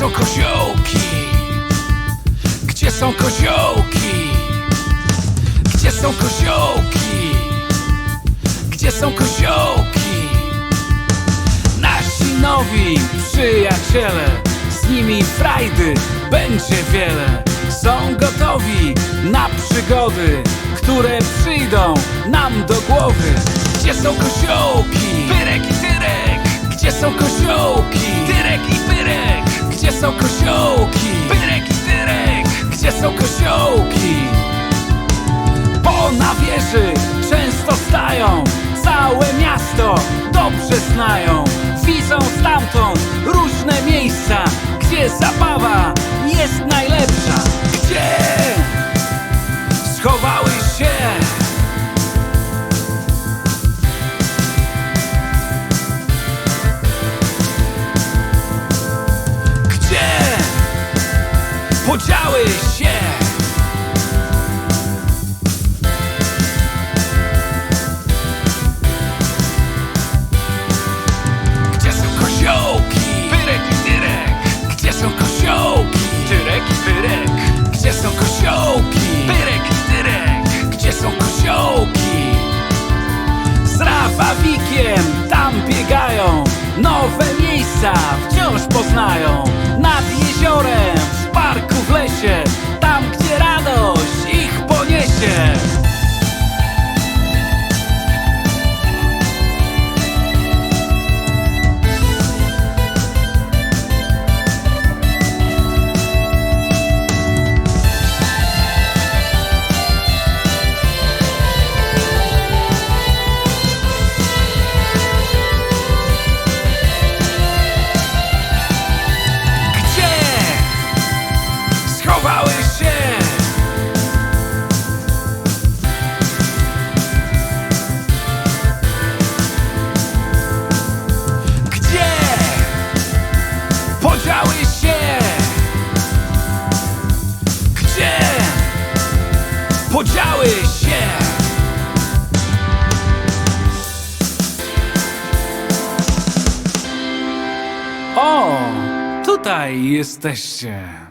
są koziołki? Gdzie są koziołki? Gdzie są koziołki? Gdzie są koziołki? Nasi nowi przyjaciele Z nimi frajdy będzie wiele Są gotowi na przygody Które przyjdą nam do głowy Gdzie są koziołki? Są koziołki? Pyrek i Gdzie są koziołki? Bo na wieży często stają Całe miasto dobrze znają Widzą stamtąd różne miejsca Gdzie zabawa podziały się Gdzie są koziołki? Pyrek i tyrek Gdzie są koziołki? Tyrek i pyrek Gdzie są koziołki? Pyrek i tyrek Gdzie są koziołki? Z Rafawikiem tam biegają Nowe miejsca wciąż poznają Nad jeziorem, parku, w lesie podziały się? O, tutaj jesteście.